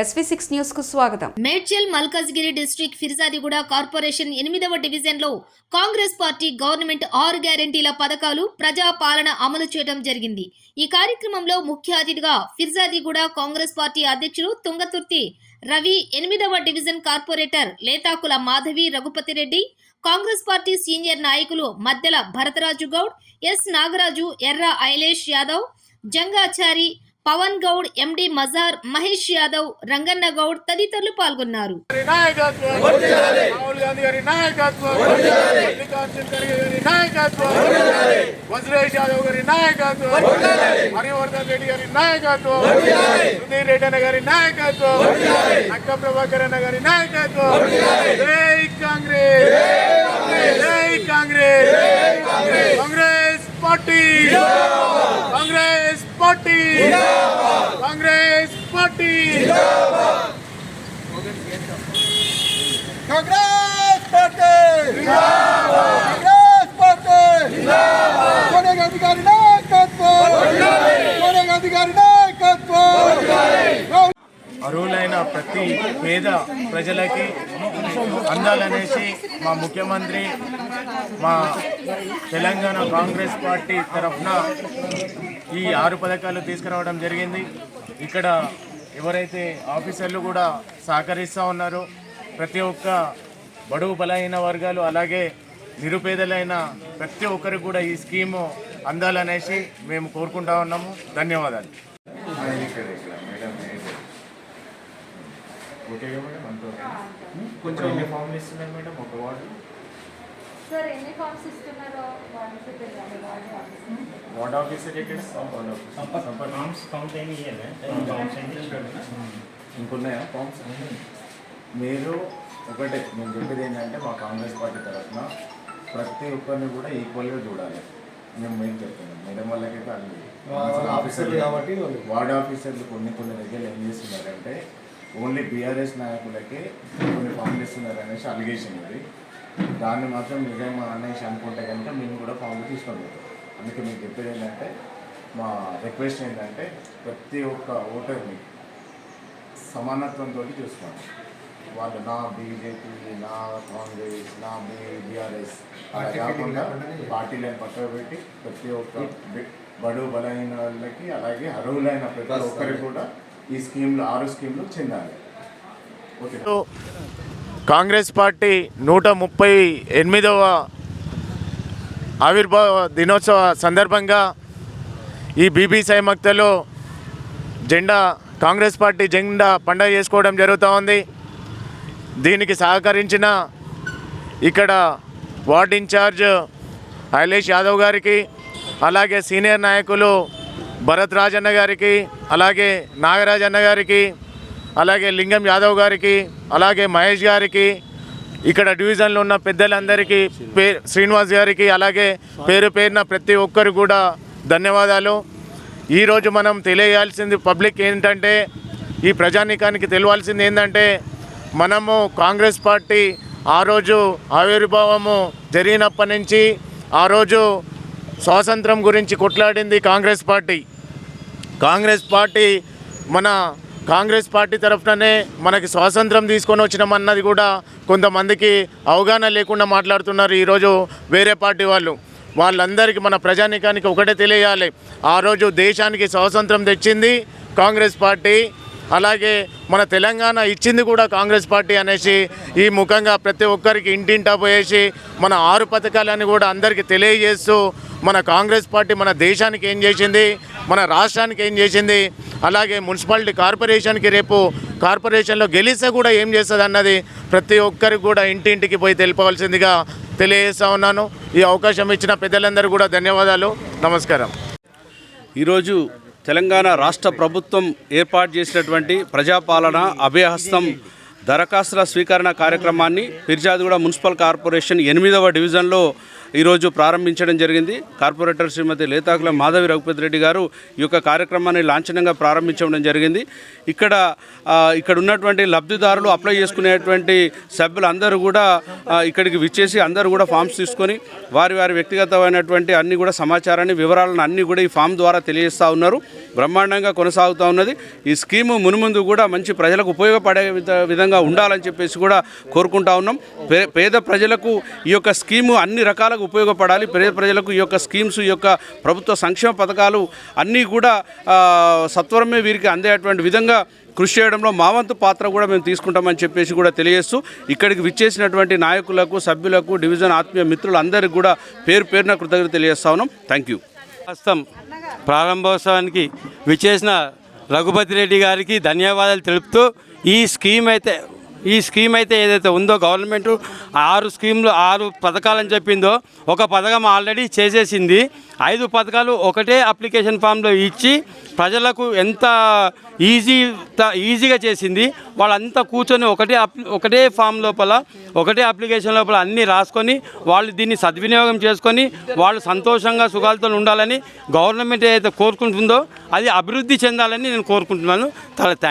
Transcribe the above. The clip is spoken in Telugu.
ఎస్వి సిక్స్ న్యూస్కు స్వాగతం. మేడ్చల్ మల్కాజ్గిరి డిస్ట్రిక్ట్ ఫిర్జాదిగూడ కార్పొరేషన్ ఎనిమిదవ డివిజన్లో కాంగ్రెస్ పార్టీ గవర్నమెంట్ ఆరు గ్యారంటీల పథకాలు ప్రజా పాలన అమలు చేయడం జరిగింది. ఈ కార్యక్రమంలో ముఖ్య అతిథిగా ఫిర్జాదిగూడ కాంగ్రెస్ పార్టీ అధ్యక్షులు తుంగతుర్తి రవి ఎనిమిదవ division corporator Lethakula Madhavi Raghupathi Reddy Congress party senior నాయకులు మద్దెల భరతరాజు గౌడ్ ఎస్ నాగరాజు ఎర్ర ఐలేష్ యాదవ్ జంగాచారి పవన్ గౌడ్ ఎండి మజార్ మహేష్ యాదవ్ రంగన్న గౌడ్ తదితరులు పాల్గొన్నారు. గారి నాయకత్వం రాహుల్ గాంధీ గారి నాయకత్వం మల్లికార్జున ఖర్గే గారి నాయకత్వం వజ్రేష్ యాదవ్ గారి నాయకత్వం హరివర్ధన్ రెడ్డి గారి నాయకత్వం సుధీర్ రెడ్డి అన్న గారి నాయకత్వం నక్క ప్రభాకర్ అన్న గారి నాయకత్వం Jai Congress. Jai Congress. Congress party. Party. Congress party. Congress party. Congress party. Sonia Gandhi గారి నాయకత్వం. సోనియా గాంధీ గారి నాయకత్వం. అర్హులైన ప్రతి పేద ప్రజలకి అందాలనేసి మా ముఖ్యమంత్రి మా తెలంగాణ కాంగ్రెస్ పార్టీ తరఫున ఈ ఆరు పథకాలు తీసుకురావడం జరిగింది. ఇక్కడ ఎవరైతే ఆఫీసర్లు కూడా సహకరిస్తూ ఉన్నారో ప్రతి ఒక్క బడుగు బలహీన వర్గాలు అలాగే నిరుపేదలైన ప్రతి ఒక్కరికి కూడా ఈ స్కీము అందాలనేసి మేము కోరుకుంటా ఉన్నాము. ధన్యవాదాలు. కొంచెం ఇస్తున్నారు మేడం? ఒక వార్డు సార్ ఎన్ని ఫామ్స్ ఇస్తున్నారో వాళ్ళకి తెలియాలి వార్డు ఆఫీస్ ఫామ్స్ ఫామ్స్ ఇంకున్నాయా? ఫామ్స్ మీరు ఒకటే నేను చెప్పేది ఏంటంటే మా కాంగ్రెస్ పార్టీ తరఫున ప్రతి ఒక్కరిని కూడా ఈక్వల్గా చూడాలి. మేము మేము చెప్తున్నాం మేడం వాళ్ళకైతే అన్ని ఆఫీసర్లు కాబట్టి వార్డ్ ఆఫీసర్లు కొన్ని కొన్ని దగ్గర ఏం చేస్తున్నారంటే ఓన్లీ బీఆర్ఎస్ నాయకులకే కొన్ని ఫామ్లు ఇస్తున్నారు అనేసి అలిగేషన్ ఇది దాన్ని మాత్రం నిజం అనేసి అనుకుంటే కనుక మేము కూడా ఫామ్లు తీసుకొని పోతాం అందుకే మీకు చెప్పేది ఏంటంటే మా రిక్వెస్ట్ ఏంటంటే ప్రతి ఒక్క ఓటర్ని సమానత్వంతో చూసుకోండి. వాళ్ళు నా బీజేపీ నా కాంగ్రెస్ నా బీఆర్ఎస్ అలా కాకుండా పార్టీలను పక్కన పెట్టి ప్రతి ఒక్క బడు బలైన వాళ్ళకి అలాగే అర్హులైన ప్రతి ఒక్కరికి కూడా ఈ స్కీమ్లు ఆరు స్కీమ్లు చెందాలి. ఓకే. కాంగ్రెస్ పార్టీ నూట ముప్పై ఎనిమిదవ ఆవిర్భావ దినోత్సవ సందర్భంగా ఈ బీబీ మక్తలో జెండా కాంగ్రెస్ పార్టీ జెండా పండగ చేసుకోవడం జరుగుతూ ఉంది. దీనికి సహకరించిన ఇక్కడ వార్డ్ ఇన్ఛార్జ్ ఐలేష్ యాదవ్ గారికి అలాగే సీనియర్ నాయకులు భరత్ రాజన్న గారికి అలాగే నాగరాజన్న గారికి అలాగే లింగం యాదవ్ గారికి అలాగే మహేష్ గారికి ఇక్కడ డివిజన్లో ఉన్న పెద్దలందరికీ పే శ్రీనివాస్ గారికి అలాగే పేరు పేరున ప్రతి ఒక్కరు కూడా ధన్యవాదాలు. ఈరోజు మనం తెలియాల్సింది పబ్లిక్ ఏంటంటే ఈ ప్రజానీకానికి తెలియాల్సింది ఏంటంటే మనము కాంగ్రెస్ పార్టీ ఆ రోజు ఆవిర్భావము జరిగినప్పటి నుంచి ఆ రోజు స్వాతంత్రం గురించి కొట్లాడింది కాంగ్రెస్ పార్టీ. కాంగ్రెస్ పార్టీ మన కాంగ్రెస్ పార్టీ తరఫుననే మనకి స్వాతంత్రం తీసుకొని వచ్చినామన్నది కూడా కొంతమందికి అవగాహన లేకుండా మాట్లాడుతున్నారు ఈరోజు వేరే పార్టీ వాళ్ళు. వాళ్ళందరికీ మన ప్రజానీకానికి ఒకటే తెలియాలి. ఆ రోజు దేశానికి స్వాతంత్రం తెచ్చింది కాంగ్రెస్ పార్టీ. అలాగే మన తెలంగాణ ఇచ్చింది కూడా కాంగ్రెస్ పార్టీ అనేసి ఈ ముఖంగా ప్రతి ఒక్కరికి ఇంటింటా పోయేసి మన ఆరు పథకాలని కూడా అందరికీ తెలియజేస్తూ మన కాంగ్రెస్ పార్టీ మన దేశానికి ఏం చేసింది? మన రాష్ట్రానికి ఏం చేసింది? అలాగే మున్సిపాలిటీ కార్పొరేషన్కి రేపు కార్పొరేషన్లో గెలిస్తే కూడా ఏం చేస్తుంది అన్నది ప్రతి ఒక్కరికి కూడా ఇంటింటికి పోయి తెలిపవలసిందిగా తెలియజేస్తా ఉన్నాను. ఈ అవకాశం ఇచ్చిన పెద్దలందరూ కూడా ధన్యవాదాలు. నమస్కారం. ఈరోజు తెలంగాణ రాష్ట్ర ప్రభుత్వం ఏర్పాటు చేసినటువంటి ప్రజాపాలన అభయహస్తం దరఖాస్తుల స్వీకరణ కార్యక్రమాన్ని పిర్జాదిగూడ మున్సిపల్ కార్పొరేషన్ ఎనిమిదవ డివిజన్లో ఈరోజు ప్రారంభించడం జరిగింది. కార్పొరేటర్ శ్రీమతి లేతాకుల మాధవి రఘుపతి రెడ్డి గారు ఈ యొక్క కార్యక్రమాన్ని లాంఛనంగా ప్రారంభించడం జరిగింది. ఇక్కడ ఇక్కడ ఉన్నటువంటి లబ్ధిదారులు అప్లై చేసుకునేటువంటి సభ్యులు అందరూ కూడా ఇక్కడికి విచ్చేసి అందరూ కూడా ఫామ్స్ తీసుకొని వారి వారి వ్యక్తిగతమైనటువంటి అన్ని కూడా సమాచారాన్ని వివరాలను అన్ని కూడా ఈ ఫామ్ ద్వారా తెలియజేస్తూ ఉన్నారు. బ్రహ్మాండంగా కొనసాగుతూ ఉన్నది. ఈ స్కీము మునుముందు కూడా మంచి ప్రజలకు ఉపయోగపడే విధ- విధంగా ఉండాలని చెప్పేసి కూడా కోరుకుంటా ఉన్నాం. పే- పేద ప్రజలకు ఈ యొక్క స్కీము అన్ని రకాలుగా ఉపయోగపడాలి పేద ప్రజలకు ఈ యొక్క స్కీమ్స్ ఈ యొక్క ప్రభుత్వ సంక్షేమ పథకాలు అన్నీ కూడా సత్వరమే వీరికి అందేటువంటి విధంగా కృషి చేయడంలో మా వంతు పాత్ర కూడా మేము తీసుకుంటామని చెప్పేసి కూడా తెలియజేస్తూ ఇక్కడికి విచ్చేసినటువంటి నాయకులకు సభ్యులకు డివిజన్ ఆత్మీయ మిత్రులందరికీ కూడా పేరు పేరున కృతజ్ఞత తెలియజేస్తా ఉన్నాం. థ్యాంక్ యూ ప్రస్తుతం ప్రారంభోత్సవానికి విచ్చేసిన రఘుపతి రెడ్డి గారికి ధన్యవాదాలు తెలుపుతూ ఈ స్కీమ్ అయితే ఈ స్కీమ్ అయితే ఏదైతే ఉందో గవర్నమెంట్ ఆరు స్కీమ్లు ఆరు పథకాలని చెప్పిందో ఒక పథకం ఆల్రెడీ చేసేసింది. ఐదు పథకాలు ఒకటే అప్లికేషన్ ఫామ్లో ఇచ్చి ప్రజలకు ఎంత ఈజీ త- ఈజీగా చేసింది వాళ్ళంతా కూర్చొని ఒకటే అప్ ఒకటే ఫామ్ లోపల ఒకటే అప్లికేషన్ లోపల అన్నీ రాసుకొని వాళ్ళు దీన్ని సద్వినియోగం చేసుకొని వాళ్ళు సంతోషంగా సుఖాలతో ఉండాలని గవర్నమెంట్ ఏదైతే కోరుకుంటుందో అది అభివృద్ధి చెందాలని నేను కోరుకుంటున్నాను. చాలా థ్యాంక్